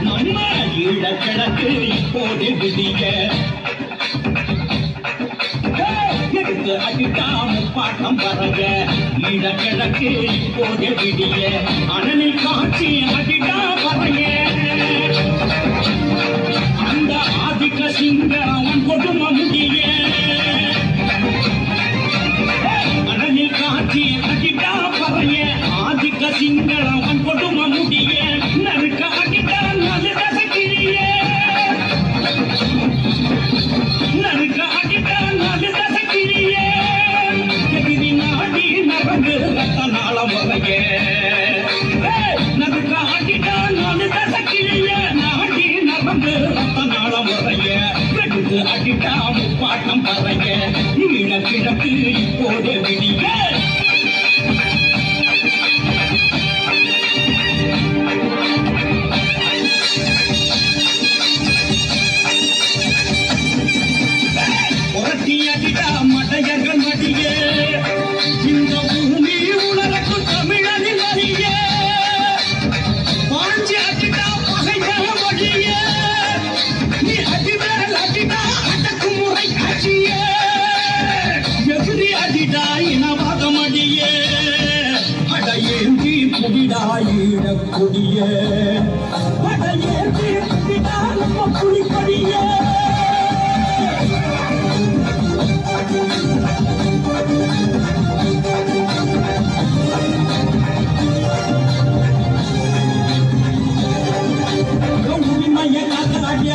நம்ம இழக்கணக்கு இப்போது விதிக்க எடுத்து அடித்தாம பாட்டம் பரக இழக்கணக்கு இப்போது விதிய அனலில் காட்சி அடித்தாம அவர்கள் இளக்கிழக்கு போத விடிய குடிடாயிட கொடிய குடிப்படிய உரிமைய காத்தாடி